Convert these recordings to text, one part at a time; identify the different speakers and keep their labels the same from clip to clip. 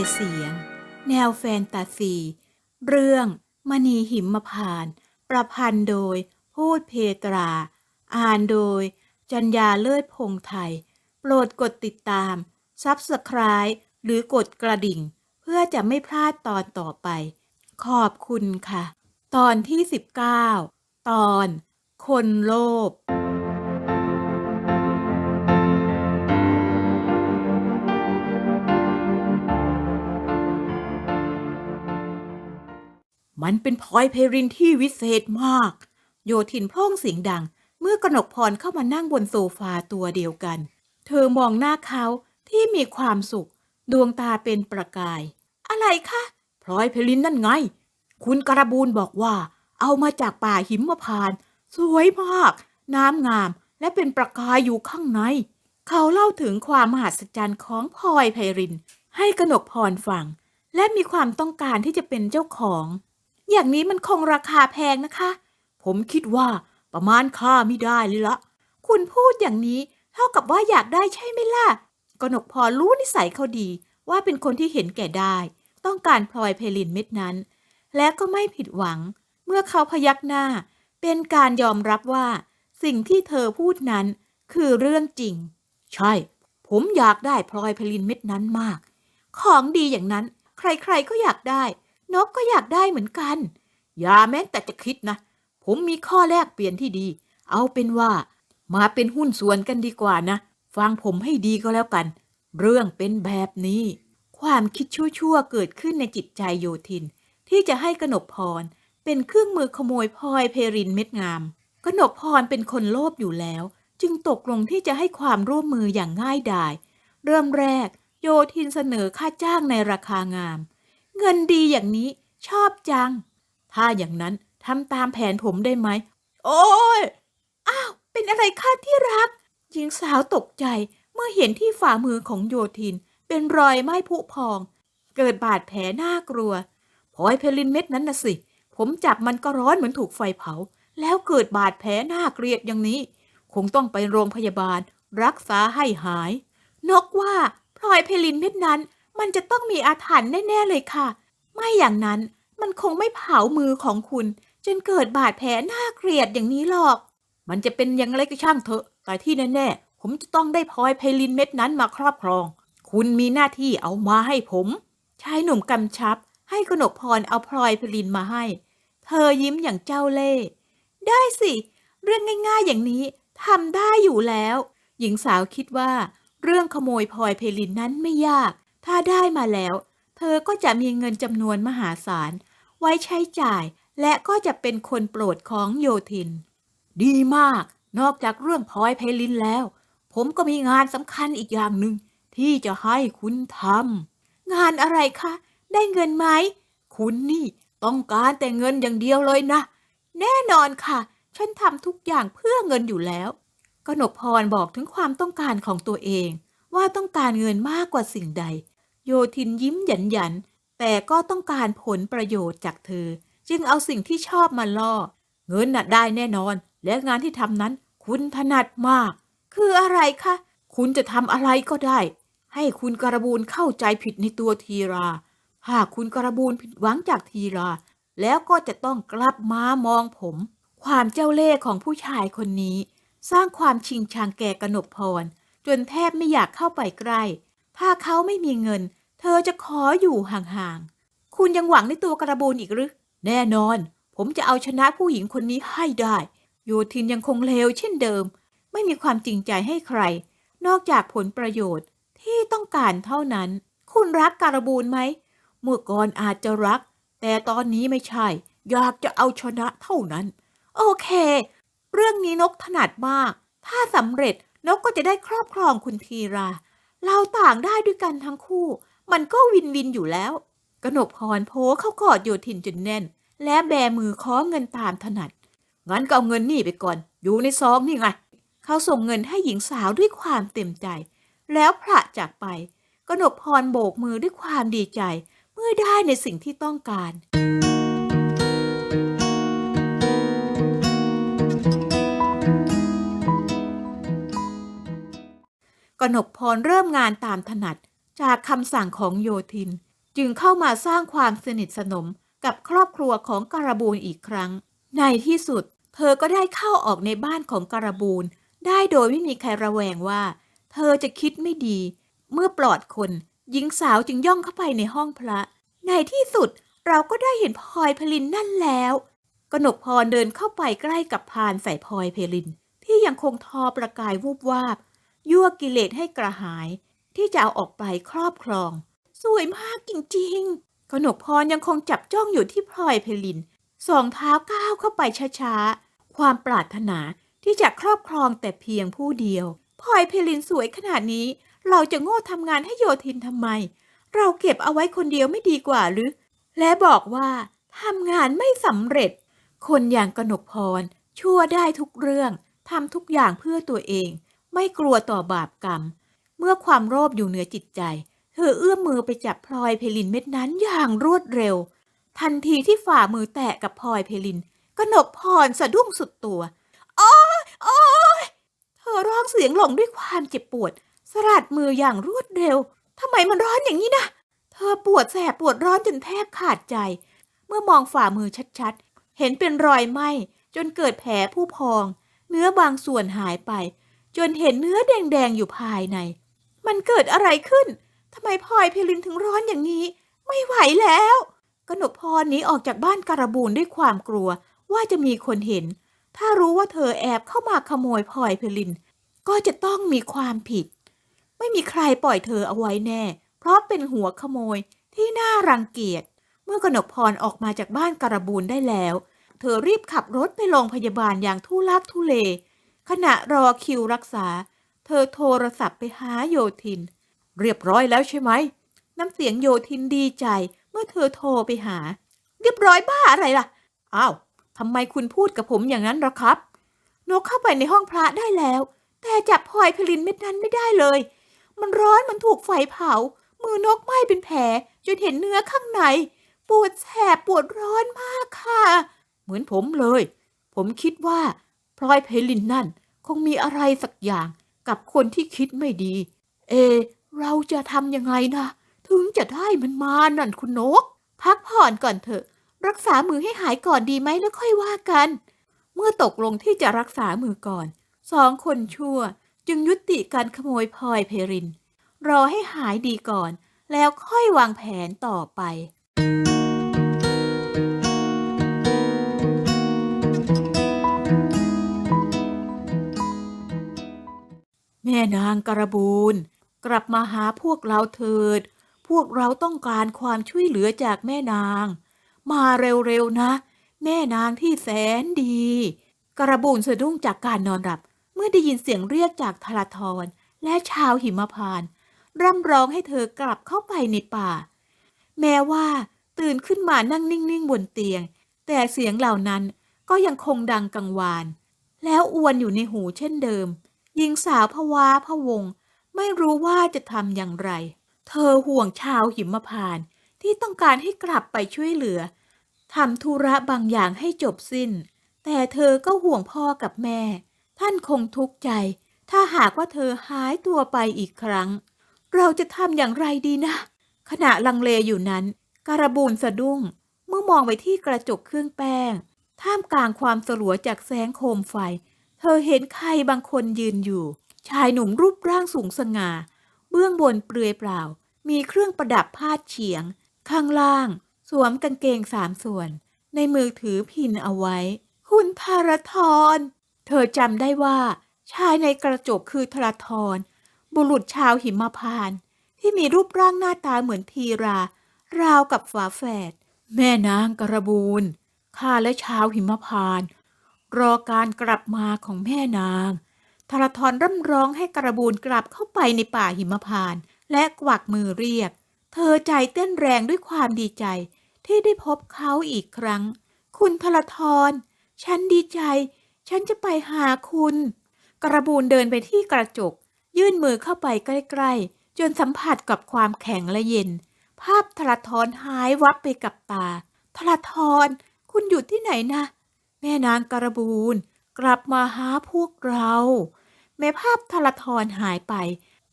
Speaker 1: ายเสียง แนวแฟนตาซี เรื่อง มณีหิมพาน ประพันธ์โดย พูดเพตรา อ่านโดย จัญญาเลิศพงไทย โปรดกดติดตามซับสไคร b e หรือกดกระดิ่ง เพื่อจะไม่พลาดตอนต่อไป ขอบคุณค่ะ ตอนที่ 19 ตอน คนโลภ มันเป็นพลอยเพรินที่วิเศษมาก โยทินพร่งเสียงดัง เมื่อกนกพรเข้ามานั่งบนโซฟาตัวเดียวกัน เธอมองหน้าเขาที่มีความสุข ดวงตาเป็นประกาย อะไรคะพลอยเพรินนั่นไง คุณกระบูลบอกว่า เอามาจากป่าหิมพานต์สวยมาก น้ำงามและเป็นประกายอยู่ข้างใน เขาเล่าถึงความมหัศจรรย์ของพลอยไพริน ให้กนกพรฟัง และมีความต้องการที่จะเป็นเจ้าของ อย่างนี้มันคงราคาแพงนะคะ ผมคิดว่าประมาณค่าไม่ได้เลยละ คุณพูดอย่างนี้เท่ากับว่าอยากได้ใช่ไหมล่ะ กนกพรรู้นิสัยเขาดี ว่าเป็นคนที่เห็นแก่ได้ ต้องการพลอยเพลินเม็ดนั้น และก็ไม่ผิดหวัง เมื่อเขาพยักหน้า เป็นการยอมรับว่า สิ่งที่เธอพูดนั้น คือเรื่องจริง ใช่ ผมอยากได้พลอยเพลินเม็ดนั้นมาก ของดีอย่างนั้น ใครๆก็อยากได้ นกก็อยากได้เหมือนกัน อย่าแม้แต่จะคิดนะ ผมมีข้อแลกเปลี่ยนที่ดี เอาเป็นว่ามาเป็นหุ้นส่วนกันดีกว่านะ ฟังผมให้ดีก็แล้วกัน เรื่องเป็นแบบนี้ ความคิดชั่วๆเกิดขึ้นในจิตใจโยทิน ที่จะให้กนกพร เป็นเครื่องมือขโมยพลอยเพรินเม็ดงาม กนกพรเป็นคนโลภอยู่แล้ว จึงตกลงที่จะให้ความร่วมมืออย่างง่ายดาย เริ่มแรก โยทินเสนอค่าจ้างในราคางาม เงินดีอย่างนี้ชอบจัง ถ้าอย่างนั้นทำตามแผนผมได้ไหม โอ้ย อ้าว เป็นอะไรคะที่รัก หญิงสาวตกใจเมื่อเห็นที่ฝ่ามือของโยทิน เป็นรอยไหม้ผุพอง เกิดบาดแผลน่ากลัวพลอยเพลินเม็ดนั้นนะสิ ผมจับมันก็ร้อนเหมือนถูกไฟเผา แล้วเกิดบาดแผลน่าเกลียดอย่างนี้ คงต้องไปโรงพยาบาล รักษาให้หาย นกว่าพลอยเพลินเม็ดนั้น มันจะต้องมีอาถรรพ์แน่ ๆ เลยค่ะ ไม่อย่างนั้นมันคงไม่เผามือของคุณ จนเกิดบาดแผลน่าเกลียดอย่างนี้หรอก มันจะเป็นอยังไงก็ช่างเถอะ แต่ที่แน่ๆ ผมจะต้องได้พลอยไพลินเม็ดนั้นมาครอบครอง คุณมีหน้าที่เอามาให้ผมชายหนุ่มกำชับ ให้กนกพรเอาพลอยไพลินมาให้ เธอยิ้มอย่างเจ้าเล่ห์ได้สิ เรื่องง่ายๆอย่างนี้ทำได้อยู่แล้ว หญิงสาวคิดว่า เรื่องขโมยพลอยเพลินนั้นไม่ยาก ถ้าได้มาแล้ว เธอก็จะมีเงินจำนวนมหาศาล ไว้ใช้จ่ายและก็จะเป็นคนโปรดของโยทิน ดีมาก นอกจากเรื่องพลอยเพลินแล้ว ผมก็มีงานสำคัญอีกอย่างหนึ่งที่จะให้คุณทำงานอะไรคะ ได้เงินไหม คุณนี่ต้องการแต่เงินอย่างเดียวเลยนะ แน่นอนค่ะ ฉันทำทุกอย่างเพื่อเงินอยู่แล้วกนกพรบอกถึงความต้องการของตัวเอง ว่าต้องการเงินมากกว่าสิ่งใด โยทินยิ้มหยันหยันแต่ก็ต้องการผลประโยชน์จากเธอ จึงเอาสิ่งที่ชอบมาล่อ เงินน่ะได้แน่นอน และงานที่ทำนั้น คุณถนัดมาก คืออะไรคะ คุณจะทำอะไรก็ได้ ให้คุณกรบูลเข้าใจผิดในตัวทีรา หากคุณกรบูลผิดหวังจากทีรา แล้วก็จะต้องกลับมามองผม ความเจ้าเล่ห์ของผู้ชายคนนี้ สร้างความชิงชังแก่กนกพร จนแทบไม่อยากเข้าไปใกล้ ถ้าเขาไม่มีเงิน เธอจะขออยู่ห่างๆ คุณยังหวังในตัวกระบูลอีกหรือ แน่นอน ผมจะเอาชนะผู้หญิงคนนี้ให้ได้ โยทินยังคงเลวเช่นเดิม ไม่มีความจริงใจให้ใคร นอกจากผลประโยชน์ที่ต้องการเท่านั้น คุณรักการบูลไหม เมื่อก่อนอาจจะรัก แต่ตอนนี้ไม่ใช่ อยากจะเอาชนะเท่านั้น โอเค เรื่องนี้นกถนัดมาก ถ้าสำเร็จนกก็จะได้ครอบครองคุณทีรา เราต่างได้ด้วยกันทั้งคู่ มันก็วินวินอยู่แล้วกนกพรโผเข้ากอดโยทินจนแน่น และแบมือขอเงินตามถนัด งั้นก็เอาเงินนี่ไปก่อน อยู่ในซองนี่ไง เขาส่งเงินให้หญิงสาวด้วยความเต็มใจ แล้วพระจากไปกนกพรโบกมือด้วยความดีใจ เมื่อได้ในสิ่งที่ต้องการกนกพรเริ่มงานตามถนัด จากคำสั่งของโยธิน จึงเข้ามาสร้างความสนิทสนมกับครอบครัวของการบูนอีกครั้ง ในที่สุด เธอก็ได้เข้าออกในบ้านของการบูนได้โดยไม่มีใครระแวงว่า เธอจะคิดไม่ดี เมื่อปลอดคนหญิงสาวจึงย่องเข้าไปในห้องพระ ในที่สุดเราก็ได้เห็นพลอยพลินนั่นแล้วกนกพรเดินเข้าไปใกล้กับพานใส่พลอยเพลิน ที่ยังคงทอประกายวูบวาบ ยั่วกิเลสให้กระหาย ที่จะเอาออกไปครอบครอง สวยมากจริงๆ กนกพรยังคงจับจ้องอยู่ที่พลอยเพลินสองเท้าก้าวเข้าไปช้าๆ ความปรารถนาที่จะครอบครองแต่เพียงผู้เดียวพลอยเพลินสวยขนาดนี้ เราจะโง่ทำงานให้โยทินทำไม เราเก็บเอาไว้คนเดียวไม่ดีกว่าหรือ และบอกว่าทำงานไม่สำเร็จ คนอย่างกนกพร ชั่วได้ทุกเรื่องทำทุกอย่างเพื่อตัวเอง ไม่กลัวต่อบาปกรรม เมื่อความโลภอยู่เหนือจิตใจ เธอเอื้อมมือไปจับพลอยเพลินเม็ดนั้นอย่างรวดเร็ว ทันทีที่ฝ่ามือแตะกับพลอยเพลินกนกพรสะดุ้งสุดตัวโอ้ยโอ้ยเธอร้องเสียงหลงด้วยความเจ็บปวด สลัดมืออย่างรวดเร็วทำไมมันร้อนอย่างนี้นะ เธอปวดแสบปวดร้อนจนแทบขาดใจ เมื่อมองฝ่ามือชัดๆ เห็นเป็นรอยไหม้จนเกิดแผลผู้พอง เนื้อบางส่วนหายไป จนเห็นเนื้อแดงๆอยู่ภายใน มันเกิดอะไรขึ้นทำไมพลอยเพลินถึงร้อนอย่างนี้ ไม่ไหวแล้วกนกพรหนีออกจากบ้านการบูนด้วยความกลัวว่าจะมีคนเห็น ถ้ารู้ว่าเธอแอบเข้ามาขโมยพลอยเพลิน ก็จะต้องมีความผิด ไม่มีใครปล่อยเธอเอาไว้แน่ เพราะเป็นหัวขโมยที่น่ารังเกียจ เมื่อกนกพรออกมาจากบ้านการบูนได้แล้ว เธอรีบขับรถไปโรงพยาบาลอย่างทุลักทุเล ขณะรอคิวรักษา ธอโทรศัพท์ไปหาโยทิน เรียบร้อยแล้วใช่ไหม น้ำเสียงโยทินดีใจ เมื่อเธอโทรไปหา เรียบร้อยบ้าอะไรล่ะ อ้าวทำไมคุณพูดกับผมอย่างนั้นล่ะครับนกเข้าไปในห้องพระได้แล้ว แต่จับพลอยพลินเม็ดนั้นไม่ได้เลย มันร้อนมันถูกไฟเผา มือนกไหม้เป็นแผลจนเห็นเนื้อข้างใน ปวดแสบปวดร้อนมากค่ะ เหมือนผมเลย ผมคิดว่าพลอยเพลินนั่น คงมีอะไรสักอย่าง กับคนที่คิดไม่ดี เอ เราจะทำยังไงนะ ถึงจะได้มันมานั่นคุณนก พักผ่อนก่อนเถอะ รักษามือให้หายก่อนดีไหมแล้วค่อยว่ากัน เมื่อตกลงที่จะรักษามือก่อน สองคนชั่วจึงยุติการขโมยพลอยเพริน รอให้หายดีก่อน แล้วค่อยวางแผนต่อไป แม่นางกระบูนกลับมาหาพวกเราเถิด พวกเราต้องการความช่วยเหลือจากแม่นาง มาเร็วๆนะ แม่นางที่แสนดี กระบูนสะดุ้งจากการนอนหลับ เมื่อได้ยินเสียงเรียกจากทรทรและชาวหิมพานร่ำร้องให้เธอกลับเข้าไปในป่า แม้ว่าตื่นขึ้นมานั่งนิ่งๆบนเตียง แต่เสียงเหล่านั้นก็ยังคงดังกังวาน แล้วอวนอยู่ในหูเช่นเดิม หญิงสาวพวาพะวง ไม่รู้ว่าจะทำอย่างไร เธอห่วงชาวหิมพานต์ที่ต้องการให้กลับไปช่วยเหลือทำธุระบางอย่างให้จบสิ้น แต่เธอก็ห่วงพ่อกับแม่ ท่านคงทุกข์ใจ ถ้าหากว่าเธอหายตัวไปอีกครั้ง เราจะทำอย่างไรดีนะ ขณะลังเลอยู่นั้น การบูนสะดุ้ง เมื่อมองไปที่กระจกเครื่องแป้ง ท่ามกลางความสลัวจากแสงโคมไฟ เธอเห็นใครบางคนยืนอยู่ ชายหนุ่มรูปร่างสูงสง่า เบื้องบนเปลือยเปล่า มีเครื่องประดับพาดเฉียง ข้างล่าง สวมกางเกงสามส่วน ในมือถือพินเอาไว้ คุณธารทร เธอจำได้ว่า ชายในกระจกคือธารทร บุรุษชาวหิมพานต์ที่มีรูปร่างหน้าตาเหมือนทีรา ราวกับฝาแฝด แม่นางกระบูนข้าและชาวหิมพานต์ รอการกลับมาของแม่นางธารทรร่ำร้องให้กระบูนกลับเข้าไปในป่าหิมพานต์และกวักมือเรียก เธอใจเต้นแรงด้วยความดีใจ ที่ได้พบเขาอีกครั้ง คุณธารทร ฉันดีใจ ฉันจะไปหาคุณ กระบูนเดินไปที่กระจก ยื่นมือเข้าไปใกล้ ๆ จนสัมผัสกับความแข็งและเย็น ภาพธารทรหายวับไปกับตาธารทร คุณอยู่ที่ไหนนะ แม่นางกระบูนกลับมาหาพวกเรา แม้ภาพธรทรหายไป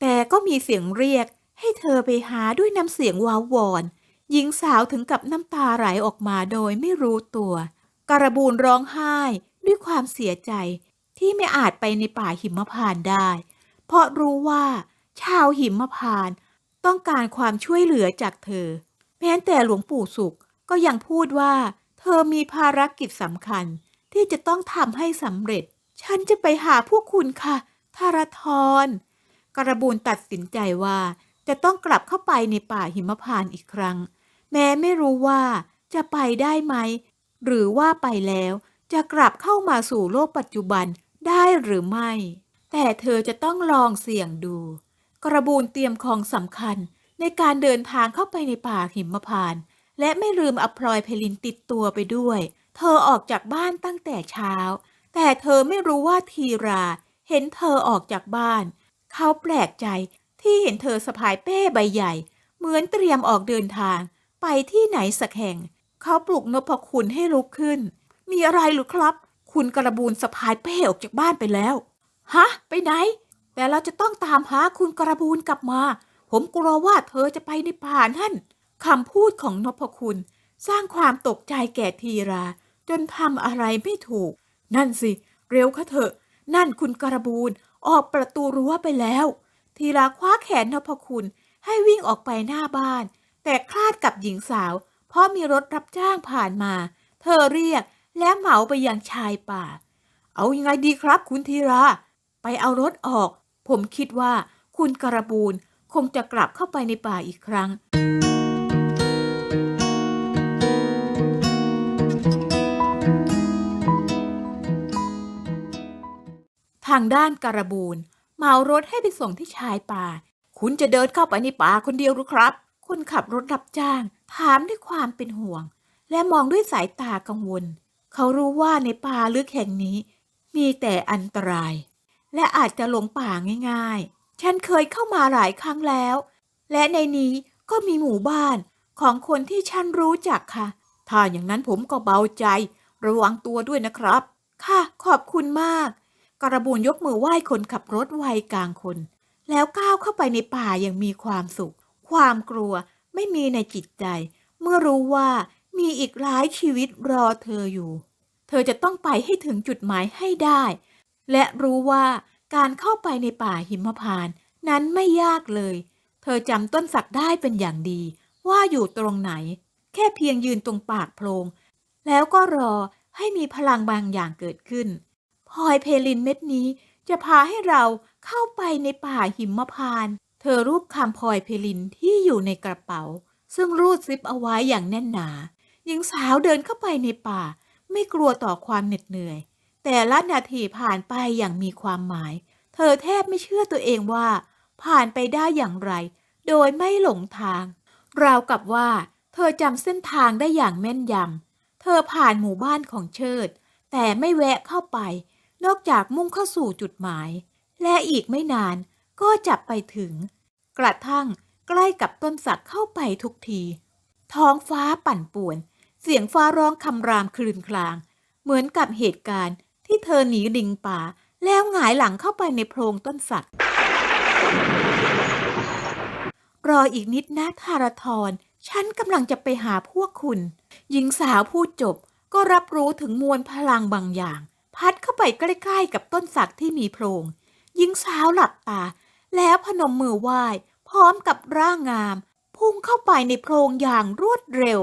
Speaker 1: แต่ก็มีเสียงเรียกให้เธอไปหาด้วยน้ำเสียงวาววอนหญิงสาวถึงกับน้ำตาไหลออกมาโดยไม่รู้ตัวการบูนร้องไห้ด้วยความเสียใจที่ไม่อาจไปในป่าหิมพานได้ เพราะรู้ว่า ชาวหิมพานต์ต้องการความช่วยเหลือจากเธอแม้แต่หลวงปู่สุขก็ยังพูดว่า เธอมีภารกิจสำคัญที่จะต้องทำให้สำเร็จ ฉันจะไปหาพวกคุณค่ะ ทารทรกระบูนตัดสินใจว่าจะต้องกลับเข้าไปในป่าหิมพานต์อีกครั้ง แม้ไม่รู้ว่าจะไปได้ไหม หรือว่าไปแล้วจะกลับเข้ามาสู่โลกปัจจุบันได้หรือไม่ แต่เธอจะต้องลองเสี่ยงดู กระบูนเตรียมของสำคัญในการเดินทางเข้าไปในป่าหิมพานต์ และไม่ลืมเอาพลอยเพลินติดตัวไปด้วย เธอออกจากบ้านตั้งแต่เช้า แต่เธอไม่รู้ว่าทีราเห็นเธอออกจากบ้าน เขาแปลกใจที่เห็นเธอสะพายเป้ใบใหญ่ เหมือนเตรียมออกเดินทาง ไปที่ไหนสักแห่ง เขาปลุกนพคุณให้ลุกขึ้น มีอะไรหรือครับ คุณกระบูนสะพายเป้ออกจากบ้านไปแล้ว ฮะ ไปไหน แต่เราจะต้องตามหาคุณกระบูนกลับมา ผมกลัวว่าเธอจะไปในป่านั่น คำพูดของนพคุณ สร้างความตกใจแก่ทีรา จนทำอะไรไม่ถูก นั่นสิ เร็วเขาเถอะ นั่นคุณกระบูนออกประตูรั้วไปแล้ว ทีราคว้าแขนนพคุณ ให้วิ่งออกไปหน้าบ้าน แต่คลาดกับหญิงสาว เพราะมีรถรับจ้างผ่านมา เธอเรียกและเหมาไปยังชายป่า เอายังไงดีครับ คุณธีรา ไปเอารถออก ผมคิดว่าคุณกระบูนคงจะกลับเข้าไปในป่าอีกครั้ง ทางด้านการบูนเหมารถให้ไปส่งที่ชายป่า คุณจะเดินเข้าไปในป่าคนเดียวหรือครับ คนขับรถรับจ้าง ถามด้วยความเป็นห่วง และมองด้วยสายตากังวล เขารู้ว่าในป่าลึกแห่งนี้ มีแต่อันตราย และอาจจะหลงป่าง่าย ๆ ฉันเคยเข้ามาหลายครั้งแล้ว และในนี้ก็มีหมู่บ้านของคนที่ฉันรู้จักค่ะ ถ้าอย่างนั้นผมก็เบาใจ ระวังตัวด้วยนะครับ ค่ะ ขอบคุณมาก กระบูนยกมือไหว้คนขับรถวัยกลางคน แล้วก้าวเข้าไปในป่าอย่างมีความสุข ความกลัวไม่มีในจิตใจ เมื่อรู้ว่ามีอีกหลายชีวิตรอเธออยู่ เธอจะต้องไปให้ถึงจุดหมายให้ได้ และรู้ว่าการเข้าไปในป่าหิมพานต์นั้นไม่ยากเลย เธอจำต้นสักได้เป็นอย่างดี ว่าอยู่ตรงไหน แค่เพียงยืนตรงปากโพรง แล้วก็รอให้มีพลังบางอย่างเกิดขึ้น พลอยเพลินเม็ดนี้จะพาให้เราเข้าไปในป่าหิมพานต์เธอรูปคำพลอยเพลินที่อยู่ในกระเป๋า ซึ่งรูดซิปเอาไว้อย่างแน่นหนาหญิงสาวเดินเข้าไปในป่า ไม่กลัวต่อความเหน็ดเหนื่อย แต่ละนาทีผ่านไปอย่างมีความหมาย เธอแทบไม่เชื่อตัวเองว่า ผ่านไปได้อย่างไร โดยไม่หลงทาง ราวกับว่า เธอจำเส้นทางได้อย่างแม่นยำเธอผ่านหมู่บ้านของเชิด แต่ไม่แวะเข้าไป นอกจากมุ่งเข้าสู่จุดหมาย และอีกไม่นานก็จับไปถึง กระทั่งใกล้กับต้นสักเข้าไปทุกที ท้องฟ้าปั่นป่วน เสียงฟ้าร้องคำรามคลืนคลาง เหมือนกับเหตุการณ์ที่เธอหนีลิงป่า แล้วหงายหลังเข้าไปในโพรงต้นสักรออีกนิดนะธารทรฉันกำลังจะไปหาพวกคุณ หญิงสาวพูดจบก็รับรู้ถึงมวลพลังบางอย่าง พัดเข้าไปใกล้ๆกับต้นสักที่มีโพรงหญิงสาวหลับตา แล้วพนมมือไหว้ พร้อมกับร่างงาม พุ่งเข้าไปในโพรงอย่างรวดเร็ว